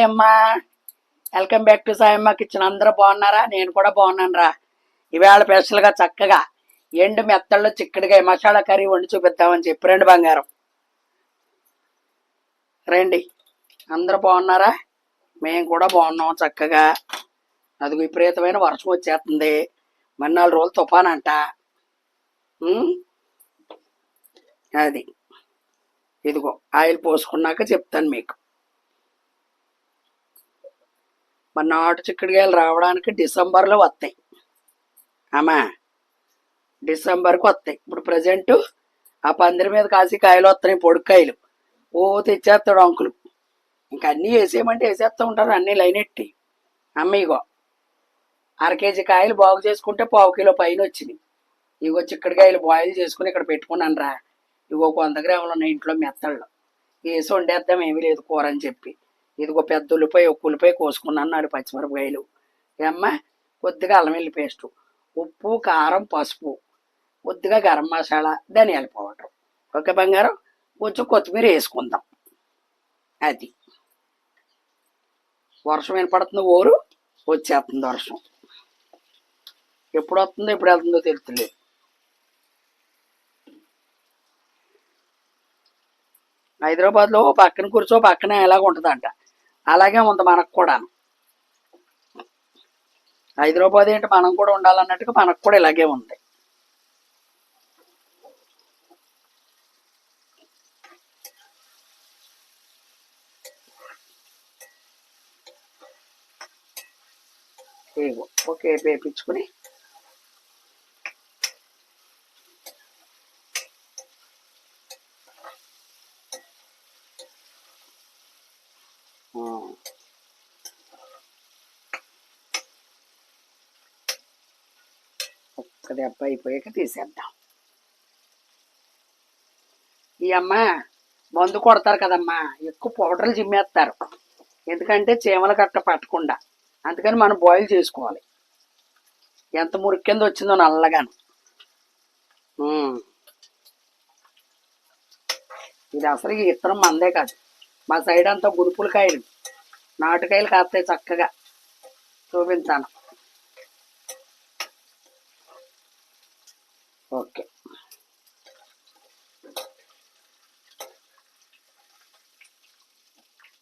Sayamma. Welcome back to Sayamma kitchen అందరూ బాగున్నారా? నేను కూడా బాగున్నాను రా ఇవాళ స్పెషల్గా చక్కగా ఎండు మెత్తల్లో చిక్కడిగా మసాలా కర్రీ వండి చూపిద్దామని చెప్పి రండి బంగారం. రండి. అందరూ బాగున్నారా? మేము కూడా బాగున్నాం చక్కగా. అది విపరీతమైన వర్షం వచ్చేస్తుంది. మరి నాలుగు రోజులు తుఫానంట. అంట అది. ఇదిగో ఆయిల్ పోసుకున్నాక చెప్తాను మీకు. మరి నాటు చిక్కుడుకాయలు రావడానికి డిసెంబర్లో వస్తాయి. అమ్మా డిసెంబర్కి వస్తాయి. ఇప్పుడు ప్రజెంట్ ఆ పందిరి మీద కాసి కాయలు వస్తున్నాయి పొడుక్కాయలు ఓ తెచ్చేస్తాడు అంకులు. ఇంకా అన్నీ వేసేయమంటే వేసేస్తూ ఉంటారు అన్నీ లైన్ ఎట్టి. అమ్మ ఇగో అర కేజీ కాయలు బాగు చేసుకుంటే పావు కిలో పైన వచ్చినాయి. ఇగో చిక్కడికాయలు బాయిల్ చేసుకుని ఇక్కడ పెట్టుకున్నాను రా ఇగో వంద గ్రాములు ఉన్నాయి ఇంట్లో మెత్తళ్ళు. వేసి వండేద్దాం ఏమీ లేదు కూర అని చెప్పి. ఇదిగో పెద్ద ఉల్లిపాయ ఒక ఉల్లిపాయ కోసుకున్నాను నాడు పచ్చిమిరపకాయలు. ఏమ్మ? కొద్దిగా అల్లం వెల్లి పేస్టు ఉప్పు కారం పసుపు కొద్దిగా గరం మసాలా ధనియాల పౌడర్. ఓకే బంగారం? కొంచెం కొత్తిమీర వేసుకుందాం. అది. వర్షం వినపడుతుంది ఊరు? వచ్చేస్తుంది వర్షం. ఎప్పుడు వస్తుందో ఎప్పుడు వెళ్తుందో తెలుస్తలేదు హైదరాబాద్లో పక్కన కూర్చో పక్కన ఎలాగ ఉంటుందంట. అలాగే ఉంది మనకు కూడా హైదరాబాద్ ఏంటి మనం కూడా ఉండాలన్నట్టుగా మనకు కూడా ఇలాగే ఉంది. ఓకే ఒకే వేపించుకుని ఆ. ఒక్క దెబ్బ అయిపోయాక తీసేద్దాం. ఈ అమ్మ మందు కొడతారు కదమ్మా ఎక్కువ పౌడర్లు చిమ్మేస్తారు. ఎందుకంటే చీమల కట్ట పట్టకుండా. అందుకని మనం బాయిల్ చేసుకోవాలి. ఎంత మురికి కింద వచ్చిందో నల్లగాను. ఇది అసలు ఇత్తనం మందే కాదు. మా సైడ్ అంతా గురుపుల కాయలు నాటుకాయలు కాస్తాయి చక్కగా. చూపించాను ఓకే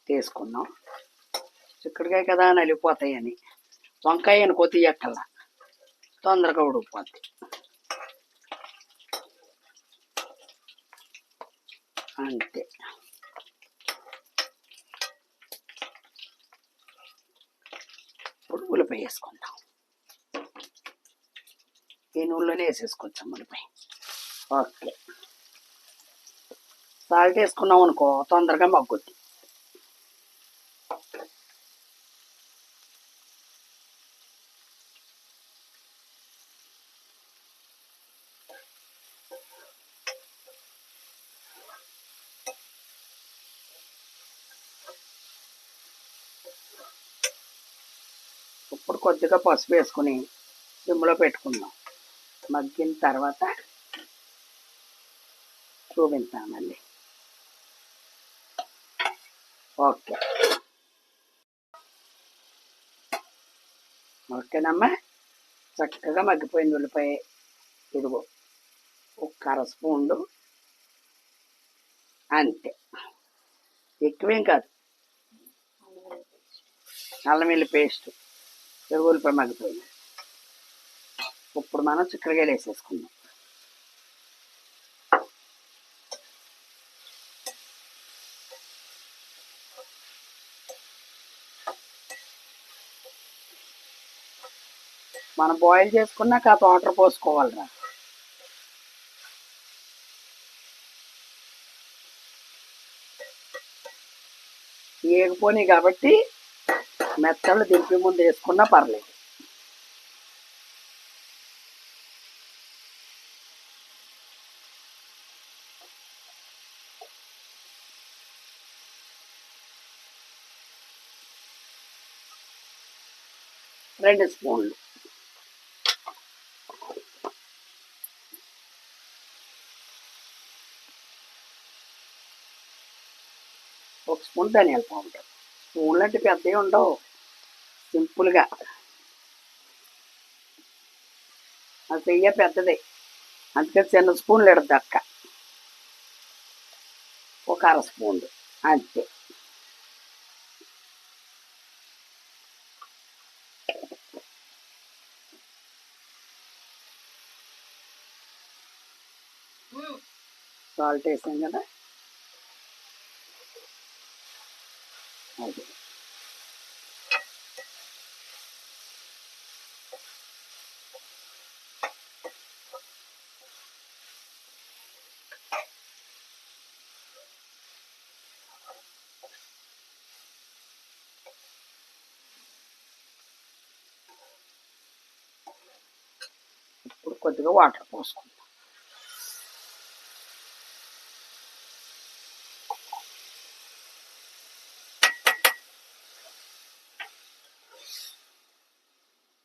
తీసుకున్నాం చిక్కుడుకాయ కదా నలిగిపోతాయని వంకాయ అనుకో తొందరగా ఉడికిపోద్ది అంతే. ఇప్పుడు ఉల్లిపాయ వేసుకుందాం. ఈ నూనెలోనే వేసేసుకొచ్చాం ఉల్లిపాయ. ఓకే. సాల్ట్ వేసుకున్నాం అనుకో తొందరగా మగ్గుద్ది. ఇప్పుడు కొద్దిగా పసుపు వేసుకుని సిమ్లో పెట్టుకుందాం మగ్గిన తర్వాత చూపిస్తామండి మళ్ళీ. ఓకే. ఓకేనమ్మా? చక్కగా మగ్గిపోయింది ఉల్లిపాయ. ఇదిగో ఒక అర స్పూన్లు. అంతే. ఎక్కువేం కాదు. అల్లం వెల్లి పేస్ట్. ఉల్లిపాయ మగ్గిపోయింది ఇప్పుడు మనం చిక్కడకాయలు వేసేసుకుందాం. మనం బాయిల్ చేసుకున్నాక ఆ వాటర్ పోసుకోవాలిరా. ఏగిపోయినాయి కాబట్టి మెత్తలు దింపి ముందు వేసుకున్నా పర్లేదు. రెండు స్పూన్లు. ఒక స్పూన్ ధనియాల పౌడర్. స్పూన్లు అంటే పెద్దవి ఉండవు. సింపుల్గా. ఆ చెయ్య పెద్దది. అందుకే చిన్న స్పూన్లు ఎడద్దు అక్క. ఒక అర స్పూన్ అంతే. సాల్ట్ వేసాం కదా? అది. కొద్దిగా వాటర్ పోసుకుంటాం.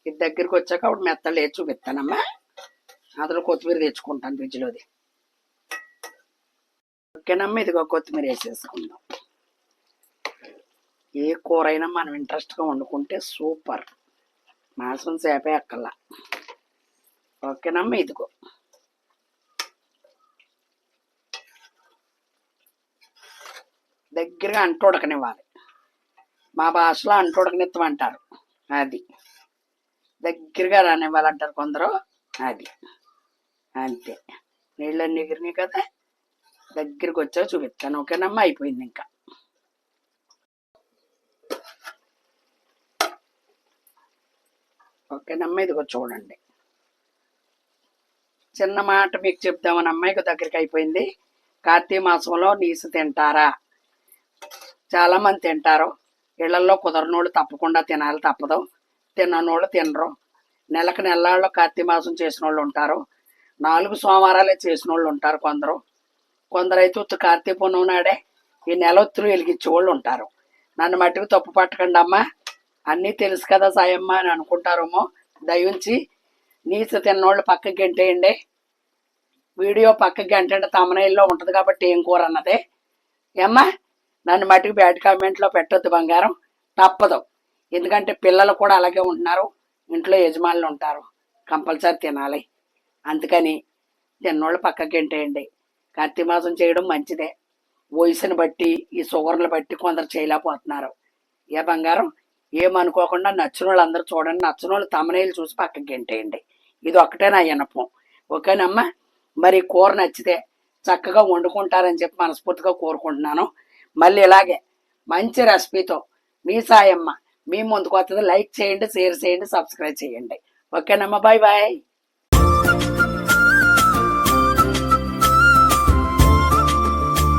ఇది దగ్గరికి వచ్చాక అప్పుడు మెత్తలు వేసి చూపిస్తానమ్మా. అందులో కొత్తిమీర తెచ్చుకుంటాను ఫ్రిడ్జ్లోది. ఓకేనమ్మా ఇదిగో కొత్తిమీర వేసేసుకుందాం. ఏ కూర అయినా మనం ఇంట్రెస్ట్గా వండుకుంటే సూపర్. మాసం సేపే అక్కల్లా ఓకేనమ్మ ఇదిగో. దగ్గరగా అంటుడకనివ్వాలి. మా భాషలో అంటుడకనిత్తం అంటారు అది. దగ్గరగా రానివ్వాలంటారు కొందరు. అది. అంతే. నీళ్ళన్నీ ఎగిరినాయి కదా. దగ్గరికి వచ్చా చూపిస్తాను ఓకేనమ్మా అయిపోయింది ఇంకా. ఓకేనమ్మా ఇదిగో చూడండి. చిన్న మాట మీకు చెప్దామని అమ్మాయికి దగ్గరికి అయిపోయింది. కార్తీక మాసంలో నీసు తింటారా? చాలామంది తింటారు. ఇళ్ళలో కుదరనోళ్ళు తప్పకుండా తినాలి తప్పదు. తిననోళ్ళు తినరు. నెలకు నెలల్లో కార్తీక మాసం చేసిన వాళ్ళు ఉంటారు. నాలుగు సోమవారాలే చేసిన వాళ్ళు ఉంటారు కొందరు. కొందరైతే ఉత్తు కార్తీక పుణ్యం నాడే ఈ నెలొత్తులు వెలిగించే వాళ్ళు ఉంటారు. నన్ను మట్టుకు తప్పు పట్టకండి అమ్మా అన్నీ తెలుసు కదా సాయమ్మ అని అనుకుంటారేమో. దయించి నీచు తిన్నోళ్ళు పక్కకి గంటేయండి. వీడియో పక్కకి గంటంటే తమనైల్లో ఉంటుంది కాబట్టి ఏం కూర అన్నదే. ఏమ్మా నన్ను మటుకు బ్యాడ్ కామెంట్లో పెట్టొద్దు బంగారం. తప్పదు. ఎందుకంటే పిల్లలు కూడా అలాగే ఉంటున్నారు. ఇంట్లో యజమానులు ఉంటారు. కంపల్సరీ తినాలి. అందుకని తిన్నోళ్ళు పక్కకి గంటేయండి. కార్తీక మాసం చేయడం మంచిదే. వయసుని బట్టి ఈ షుగర్ని బట్టి కొందరు చేయలేకపోతున్నారు. ఏ బంగారం? ఏమనుకోకుండా నచ్చిన వాళ్ళు అందరూ చూడండి. నచ్చిన వాళ్ళు తమనేలు చూసి పక్కకి గంటేయండి. ఇది ఒక్కటే నా వినపం ఓకేనమ్మా? మరి కూర నచ్చితే చక్కగా వండుకుంటారని చెప్పి మనస్ఫూర్తిగా కోరుకుంటున్నాను. మళ్ళీ ఇలాగే మంచి రెసిపీతో మీ సాయమ్మ మీ ముందుకు వస్తుంది. లైక్ చేయండి షేర్ చేయండి సబ్స్క్రైబ్ చేయండి. ఓకేనమ్మా బాయ్ బాయ్.